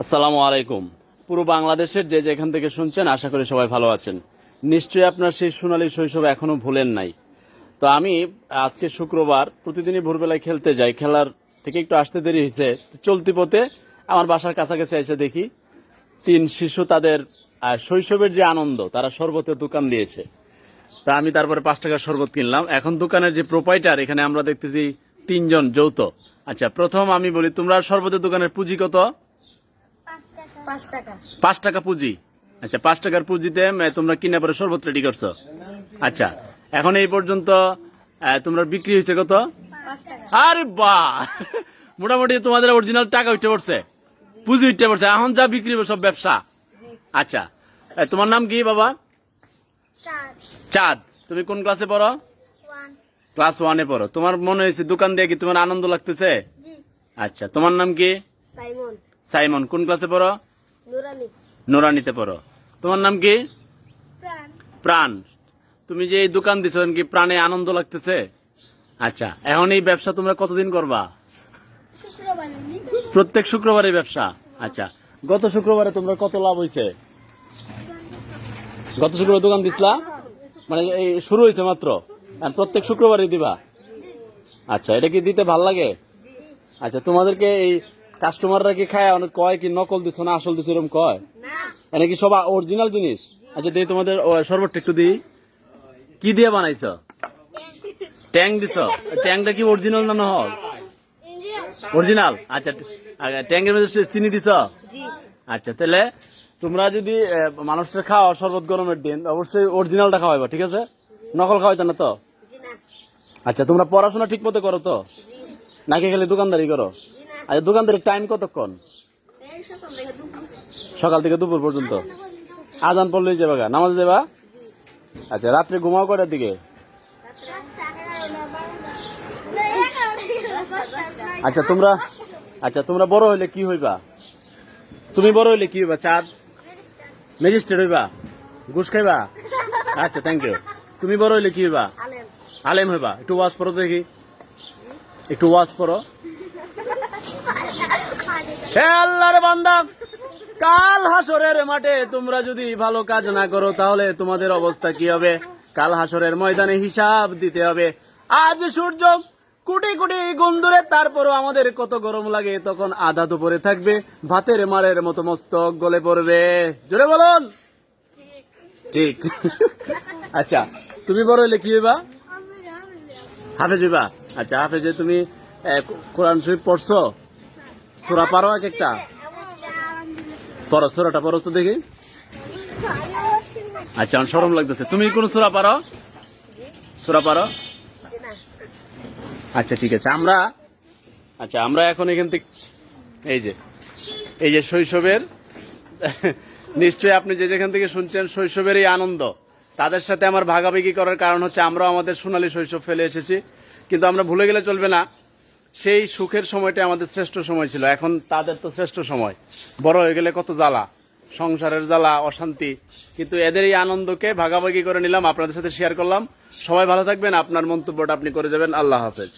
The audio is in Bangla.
আসসালামু আলাইকুম। পুরো বাংলাদেশের যে যেখান থেকে শুনছেন, আশা করি সবাই ভালো আছেন। নিশ্চয়ই আপনার সেই সোনালী শৈশব এখনও ভুলেন নাই। তো আমি আজকে শুক্রবার, প্রতিদিনই ভোরবেলায় খেলতে যাই। খেলার থেকে একটু আসতে দেরি হয়েছে। চলতি পথে আমার বাসার কাছাকাছি এসে দেখি, তিন শিশু তাদের শৈশবের যে আনন্দ, তারা শরবতের দোকান দিয়েছে। তা আমি তারপরে পাঁচ টাকার শরবত কিনলাম। এখন দোকানের যে প্রোপাইটার এখানে আমরা দেখতেছি তিনজন যৌথ। আচ্ছা প্রথম আমি বলি, তোমরা শরবতের দোকানের পুঁজি কত? পাঁচ টাকা। পুঁজি। আচ্ছা পাঁচ টাকার পুঁজিতে তোমরা কিনে পরে শরবত রেডি করছ। আচ্ছা এখন এই পর্যন্ত তোমরা বিক্রি হয়েছে কত? আরে বাহ! মোটামুটি তোমাদের অরিজিনাল টাকা উঠে পড়ছে। পুঁজি উঠে পড়ছে। এখন যা বিক্রি সব ব্যবসা। আচ্ছা তোমার নাম কি বাবা? চাঁদ। তুমি কোন ক্লাসে পড়ো? ক্লাস ওয়ানে পড়ো। তোমার মনে হয়েছে দোকান দিয়ে কি তোমার আনন্দ লাগতেছে? আচ্ছা তোমার নাম কি? সাইমন। সাইমন। কোন ক্লাসে পড়ো? নোরানিতে পড়ো। তোমার নাম কি? প্রাণ। তুমি যে এই দোকান দিছো কি প্রাণে আনন্দ লাগতেছে? আচ্ছা এখন এই ব্যবসা তোমরা কতদিন করবা? শুক্রবার। প্রত্যেক শুক্রবারে ব্যবসা? আচ্ছা গত শুক্রবারে তোমরা কত লাভ হয়েছে গত শুক্রবার দোকান দিছিলা? মানে এই শুরু হয়েছে মাত্র? প্রত্যেক শুক্রবারই দিবা? আচ্ছা এটা কি দিতে ভালো লাগে? আচ্ছা তোমাদেরকে এই কাস্টমাররা কি খায়? অনেক কয় কি নকল দিছো না আসল দিছো এরকম কয়? এটা কি সব অরিজিনাল জিনিস? আচ্ছা দিই তোমাদের ও, শরবতটা একটু দিই। কি দিয়ে বানাইছো? ট্যাং দিছ? ট্যাংটা কি অরিজিনাল না নহল? অরিজিনাল আচ্ছা ট্যাংয়ের মধ্যে চিনি দিছ? আচ্ছা তাহলে তোমরা যদি মানুষটা খাও শরবত গরমের দিন অবশ্যই অরিজিনালটা খাওয়াইবা ঠিক আছে? নকল খাওয়াইতো না তো? আচ্ছা তোমরা পড়াশোনা ঠিক মতো করো তো? নাকি খালি দোকানদারি করো? আচ্ছা দোকানদারের টাইম কতক্ষণ? সকাল থেকে দুপুর পর্যন্ত? আজান পড়লেই যাবে গা নামাজ যাবা? আচ্ছা রাত্রে ঘুমাও কটার দিকে? আচ্ছা তোমরা আচ্ছা তোমরা বড় হইলে কি হইবা? তুমি বড় হইলে কি হইবা চাঁদ? ম্যাজিস্ট্রেট হইবা? ঘুষ খাইবা? আচ্ছা থ্যাংক ইউ তুমি বড় হইলে কি হইবা? আলেম হইবা। একটু ওয়াজ পড়ো দেখি। একটু ওয়াজ পড়ো। আল্লাহর বান্দা কাল হাসরের মাঠে তোমরা যদি ভালো কাজ না করো তাহলে তোমাদের অবস্থা কি হবে? কাল হাসরের ময়দানে হিসাব দিতে হবে। আজ সূর্য কোটি কোটি গুণ দূরে তারপরও আমাদের কত গরম লাগে তখন আধা দুপুরে থাকবে ভাতের মারের মতো মস্তক গলে পড়বে। জোরে বলুন। ঠিক। আচ্ছা তুমি বড় হইলে কি হইবা? হাফেজ হইবা? আচ্ছা হাফেজে তুমি কোরআন শরীফ পড়ছো? সুরা পারো এক একটা? পড়ো, সুরাটা পড়ো তো দেখি। আচ্ছা আমার সরম লাগতেছে। তুমি কোন সুরা পারো? সুরা পারো? আচ্ছা ঠিক আছে। আমরা আচ্ছা আমরা এখন এখান থেকে, এই যে এই যে শৈশবের, নিশ্চয়ই আপনি যে যেখান থেকে শুনছেন শৈশবের এই আনন্দ। তাদের সাথে আমার ভাগাভাগি করার কারণ হচ্ছে আমরাও আমাদের সোনালী শৈশব ফেলে এসেছি। কিন্তু আমরা ভুলে গেলে চলবে না। সেই সুখের সময়টা আমাদের শ্রেষ্ঠ সময় ছিল। এখন তাদের তো শ্রেষ্ঠ সময়। বড় হয়ে গেলে কত জ্বালা। সংসারের জ্বালা, অশান্তি। কিন্তু এদের এই আনন্দকে ভাগাভাগি করে নিলাম। আপনাদের সাথে শেয়ার করলাম। সবাই ভালো থাকবেন। আপনার মন্তব্যটা আপনি করে যাবেন। আল্লাহ হাফেজ।